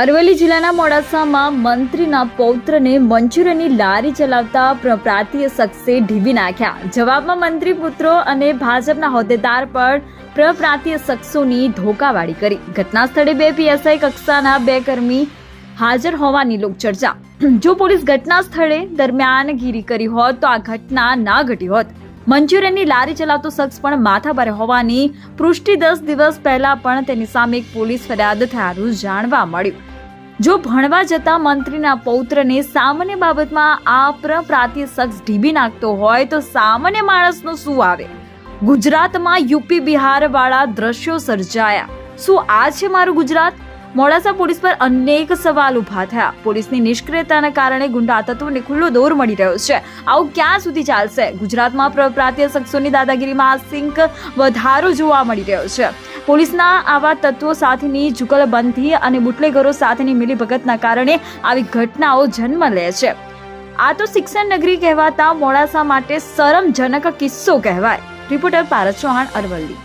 અરવલ્લી જિલ્લાના મોડાસામાં મંત્રીના પૌત્રને મંચુરિયનની લારી ચલાવતા પ્રપ્રાંતીય શખ્સે ઢીબી નાખ્યા. જવાબમાં મંત્રી પુત્રો અને ભાજપના હોદ્દેદાર પર પ્રપ્રાંતીય શખ્સોની ધોકાવાળી કરી. ઘટના સ્થળે બે પીએસઆઈ કક્ષાના બે કર્મી હાજર હોવાની લોકચર્ચા જો પોલીસ ઘટના સ્થળે દરમિયાનગીરી કરી હોત તો આ ઘટના ના ઘટી હોત. મંચુરિયનની લારી ચલાવતો શખ્સ પણ માથાભારે હોવાની પુષ્ટિ દસ દિવસ પહેલા પણ તેની સામે એક પોલીસ ફરિયાદ થયાનું જાણવા મળ્યું. જો ભણવા જતા મંત્રીના પૌત્રને સામાન્ય બાબતમાં આ પ્રપ્રાતી શખ્સ ઢીબી નાખતો હોય તો સામાન્ય માણસનું શું આવે? ગુજરાતમાં યુપી બિહાર વાળા દ્રશ્યો સર્જાયા. શું આ છે મારું ગુજરાત? મોડાસા પોલીસ પર અનેક સવાલ ઊભા થયા. પોલીસની નિષ્ક્રિયતાના કારણે ગુંડા તત્વોને ખુલ્લો દોર મળી રહ્યો છે. આવું ક્યાં સુધી ચાલશે? ગુજરાતમાં પ્રાંતીય શખ્સોની દાદાગીરીમાં આ સિંક વધારો જોવા મળી રહ્યો છે. પોલીસના આવા તત્વો સાથેની જુગલબંધી અને બુટલેગરો સાથેની મિલીભગતના કારણે આવી ઘટનાઓ જન્મ લે છે. આ તો શિક્ષણ નગરી કહેવાતા મોડાસા માટે શરમજનક કિસ્સો કહેવાય. રિપોર્ટર પારસ ચૌહાણ અરવલ્લી.